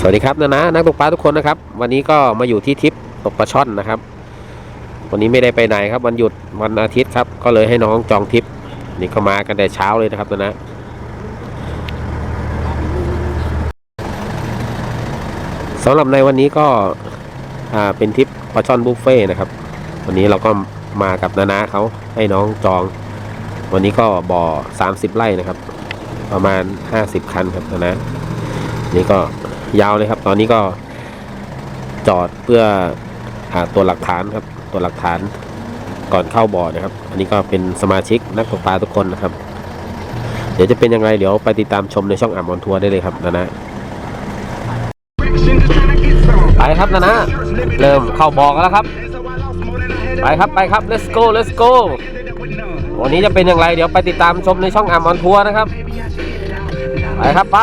สวัสดีครับนะนะนักตกปลาทุกคนนะครับ วันนี้ก็มาอยู่ที่ทิปตกปลาช่อนนะครับ วันนี้ไม่ได้ไปไหนครับวันหยุดวันอาทิตย์ครับ ก็เลยให้น้องจองทิปนี่ก็มากันแต่เช้าเลยนะครับนะนะสำหรับในวันนี้ก็เป็นทิปปลาช่อนบุฟเฟ่ต์นะครับ วันนี้เราก็มากับนานาเขาให้น้องจอง วันนี้ก็บ่อ 30 ไร่นะครับ ประมาณ 50 คันครับนานะ นี่ก็ยาวเลยครับ ตอนนี้ก็จอดเพื่อหาตัวหลักฐานครับ ตัวหลักฐานก่อนเข้าบ่อนะครับ อันนี้ก็เป็นสมาชิกนักตกปลาทุกคนนะครับ เดี๋ยวจะเป็นยังไงเดี๋ยวไปติดตามชมในช่องอ่ามอนทัวร์ได้เลยครับนานะไปครับนานะเริ่มเข้าบ่อกันแล้วครับ ไปครับไปครับ let's go let's go วันนี้จะเป็นอย่างไรเดี๋ยวไปติดตามชมในช่องอ่ามอนทัวร์นะครับ ไปครับไป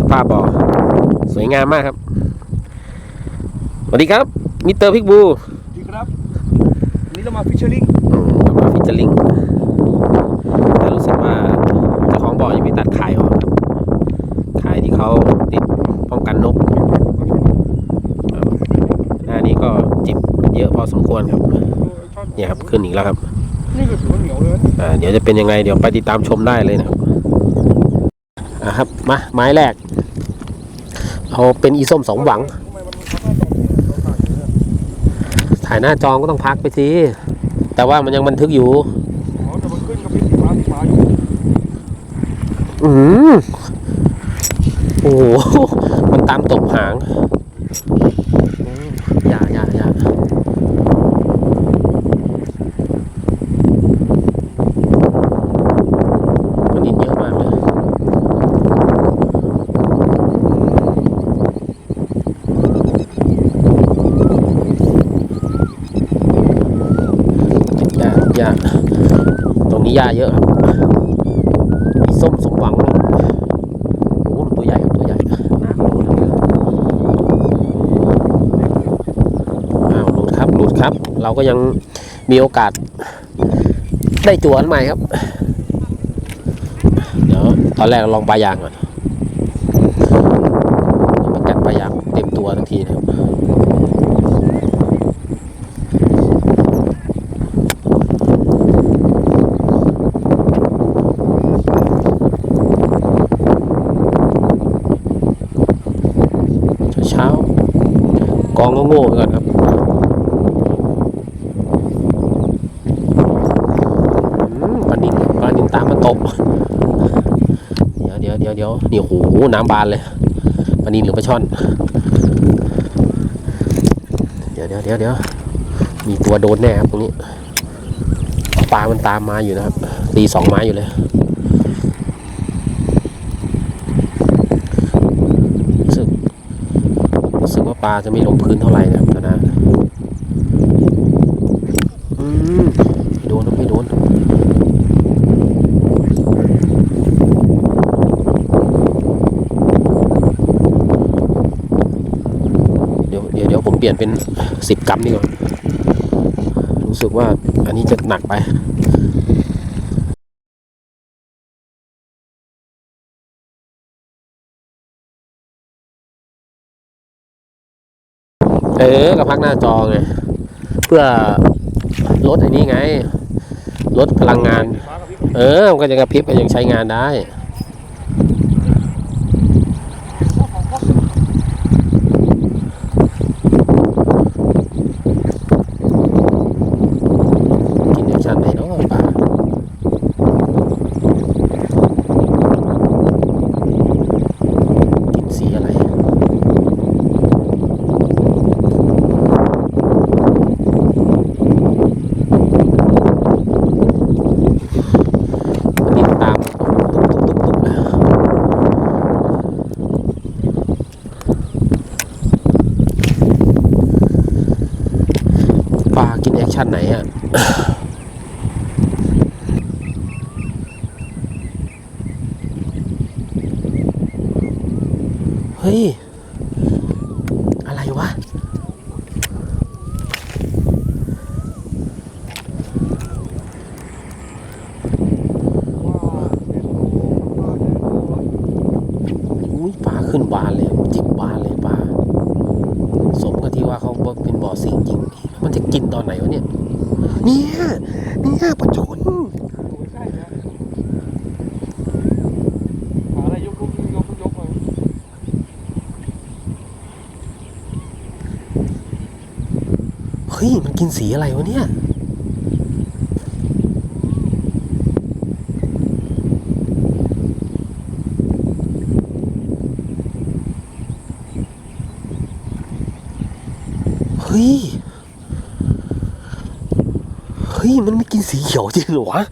สภาพบ่อสวยงามมากครับ สวัสดีครับ มิสเตอร์พิกบูสวัสดีครับวันนี้เรามาฟิชเชอร์ลิงเรามาฟิชเจอริงแต่รู้สึกว่าเจ้าของบ่อยังไม่ตัดขายออกครับขายที่เขาติดป้องกันนกครับหน้านี้ก็จิบเยอะพอสมควรครับ เนี่ยครับขึ้นอีกแล้วครับ นี่ก็ถือว่าเหนียวเลยนะอ่าเดี๋ยวจะเป็นยังไงเดี๋ยวไปติดตามชมได้เลยนะครับอ่าครับมาไม้แรก เอาเป็นอีส้มสองหวังทำไมมันทำหน้าจอเราถ่ายอย่างนี้เนี่ยถ่ายหน้าจองก็ต้องพักไปสิแต่ว่ามันยังบันทึกอยู่ อ๋อแต่มันขึ้นกับพริบสีฟ้าสีฟ้าอยู่อืมโอ้โห มันตามตบหางอืมอย่าอย่าอย่ามันนินเยอะมากเลย หญ้าหญ้า ตรงนี้หญ้าเยอะครับมีส้มสมหวังโอ้โหตัวใหญ่ตัวใหญ่อ้าวหลุดครับหลุดครับ เราก็ยังมีโอกาส ได้จวนใหม่ครับ เดี๋ยวตอนแรกเราลองปลายางก่อนเดี๋ยวมากัดปลายางเต็มตัวทันทีนะครับ เช้าๆ กองโง่ๆก่อนครับอืมปลานินปลานินตามมาตก เดี๋ยวเดี๋ยวเดี๋ยวเดี๋ยวนี่โอ้โหน้ำบานเลยปลานินหรือปลาช่อน เดี๋ยวเดี๋ยวเดี๋ยวเดี๋ยวมีตัวโดนแน่ครับตรงนี้ ปลามันตามมาอยู่นะครับ ตีสองไม้อยู่เลย รู้สึก รู้สึกว่า ปลาจะไม่ลงพื้นเท่าไหร่นะครับนะอืมไม่โดนไม่โดนเดี๋ยวเดี๋ยวเดี๋ยวผมเปลี่ยนเป็นสิบกรัมนี่ก่อนรู้สึกว่าอันนี้จะหนักไป เออก็พักหน้าจอไงเพื่อลดไอ้นี้ไงลดพลังงาน เออมันก็จะกระพริบก็ยังใช้งานได้ ชั่นไหนฮะเฮ้ย อะไรวะ อุ้ยป่าขึ้นบานเลย กินตอนไหนวะเนี่ย เนี่ยเนี่ยปลาชนเฮ้ย มันกินสีอะไรวะเนี่ยเฮ้ย เฮ้ย มันไม่กินสีเขียวจริงหรอวะ